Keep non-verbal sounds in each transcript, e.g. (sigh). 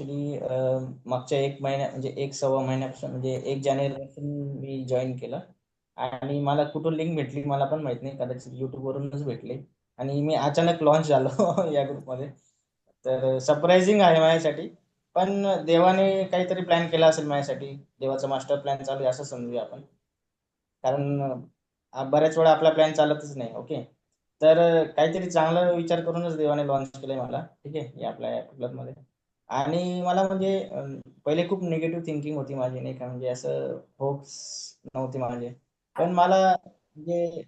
Actually मागच्या एक महिन्या म्हणजे एक सव्वा महिन्यापासून म्हणजे एक जानेवारीपासून मी जॉईन केलं. आणि मला कुठून लिंक भेटली मला पण माहीत नाही. कदाचित YouTube वरूनच भेटली. आणि मी अचानक लॉन्च झालो (laughs) या ग्रुपमध्ये तर सरप्राइझिंग आहे माझ्यासाठी. पण देवाने काहीतरी प्लॅन केला असेल माझ्यासाठी. देवाचा मास्टर प्लॅन चालू आहे असं समजूया आपण. कारण बऱ्याच वेळा आपला प्लॅन चालतच नाही. ओके तर काहीतरी चांगला विचार करूनच देवाने लॉन्च केलंय मला. ठीक आहे? या आपल्या क्लबमध्ये आणि मला म्हणजे पहिले खूप निगेटिव्ह थिंकिंग होती माझी नाही का? म्हणजे असं होप्स नव्हते माझे. पण मला म्हणजे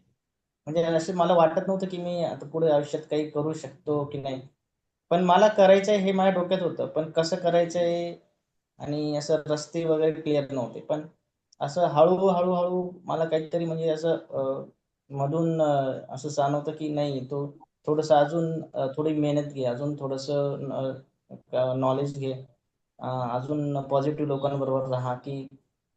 म्हणजे असं मला वाटत नव्हतं की मी आता पुढे आयुष्यात काही करू शकतो की नाही. पण मला करायचंय हे माझ्या डोक्यात होतं. पण कसं करायचंय आणि असं रस्ते वगैरे क्लिअर नव्हते. पण असं हळू हळूहळू मला काहीतरी म्हणजे असं मधून असं जाणवतं की नाही तो थोडस अजून थोडी मेहनत घे. अजून थोडस नॉलेज घे. अजून पॉझिटिव्ह लोकांबरोबर राहा की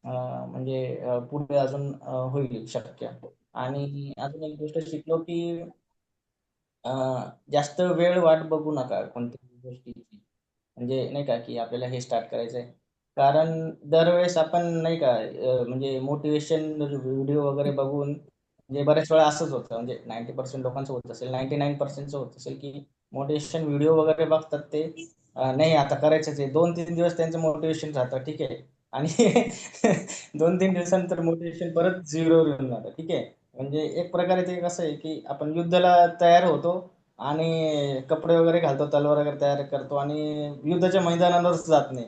म्हणजे पुढे अजून होईल शक्य. आणि अजून एक गोष्ट शिकलो की जास्त वेळ वाट बघू नका कोणत्याही गोष्टीची. म्हणजे नाही का की आपल्याला हे स्टार्ट करायचंय. कारण दरवेळेस आपण नाही का म्हणजे मोटिवेशन व्हिडिओ वगैरे बघून म्हणजे बऱ्याच वेळा असंच होतं. म्हणजे नाईन्टी पर्सेंट लोकांचं होत असेल नाईन्टी नाईन पर्सेंटचं होत असेल की मोटिवेशन व्हिडिओ वगैरे बघतात ते. नाही आता करायचंच आहे. दोन तीन दिवस त्यांचं मोटिवेशन राहतं ठीक आहे. आणि (laughs) दोन तीन दिवसानंतर मोटिवेशन परत झिरोवर येऊन जातं ठीक आहे. म्हणजे एक प्रकारे ते कसं आहे की आपण युद्धाला तयार होतो आणि कपडे वगैरे घालतो तलवार वगैरे तयार करतो आणि युद्धाच्या मैदानावरच जात नाही.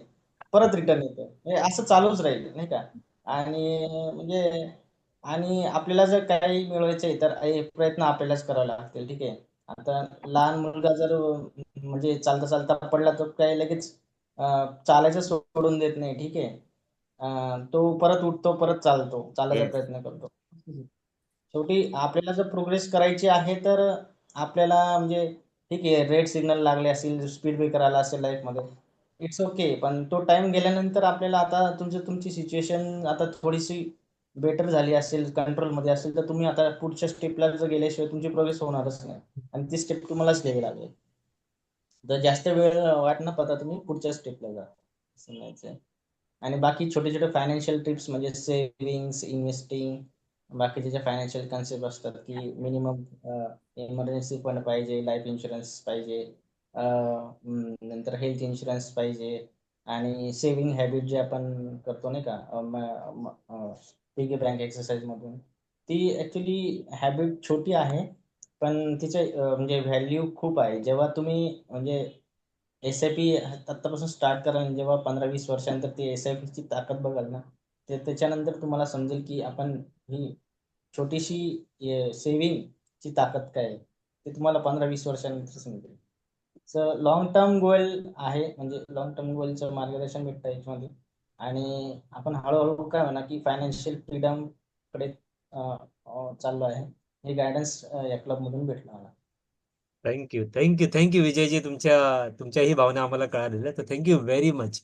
परत रिटर्न येतो. म्हणजे असं चालूच राहील नाही का? आणि म्हणजे आणि आपल्याला जर काही मिळवायचं आहे तर प्रयत्न आपल्यालाच करावे लागतील ठीक आहे. आता लहान मुलगा जर म्हणजे चालता चालता पडला तर काय लगेच चालायचं सोडून देत नाही ठीक आहे. तो परत उठतो परत चालतो चालायचा प्रयत्न करतो. शेवटी आपल्याला जर प्रोग्रेस करायची आहे तर आपल्याला म्हणजे ठीक आहे रेड सिग्नल लागले असतील स्पीड ब्रेकर आला असेल लाईफमध्ये इट्स ओके पण तो टाइम गेल्यानंतर आपल्याला आता तुमची तुमची सिच्युएशन आता थोडीशी बेटर झाली असेल कंट्रोलमध्ये असेल तर तुम्ही आता पुढच्या स्टेपला जर गेल्याशिवाय तुमची प्रोग्रेस होणारच नाही. आणि ती स्टेप तुम्हालाच घ्यावी लागेल. जर जास्त वेळ वाट न पाहता तुम्ही पुढच्या स्टेपला जा असं आणि बाकी छोटे छोटे फायनान्शियल टिप्स म्हणजे सेव्हिंग्स इन्व्हेस्टिंग बाकीचे जे फायनान्शियल कन्सेप्ट असतात की मिनिमम इमर्जन्सी फंड पाहिजे लाईफ इन्शुरन्स पाहिजे नंतर हेल्थ इन्शुरन्स पाहिजे आणि सेव्हिंग हॅबिट जे आपण करतो नाही का पिगी बँक एक्सरसाइज मधून ती ऍक्च्युली हॅबिट छोटी आहे पण तिचे म्हणजे व्हॅल्यू खूप आहे. जेव्हा तुम्ही म्हणजे एस आय पी आत्तापासून स्टार्ट कराल आणि जेव्हा पंधरा वीस वर्षानंतर ती एस आय पीची ताकद बघाल ना ते त्याच्यानंतर तुम्हाला समजेल की आपण ही छोटीशी सेव्हिंग ची ताकद काय आहे ते तुम्हाला पंधरा वीस वर्षानंतर समजेल. सो लॉंग टर्म गोल आहे म्हणजे लॉंग टर्म गोलचं मार्गदर्शन भेटतं याच्यामध्ये. आणि आपण हळूहळू काय म्हणा की फायनान्शियल फ्रीडमकडे अं, चाललो आहे. हे गायडन्स या क्लब मधून भेटलं मला थँक्यू थँक्यू थँक्यू विजयजी. तुमच्या तुमच्या ही भावना आम्हाला कळालेल्या तर थँक्यू व्हेरी मच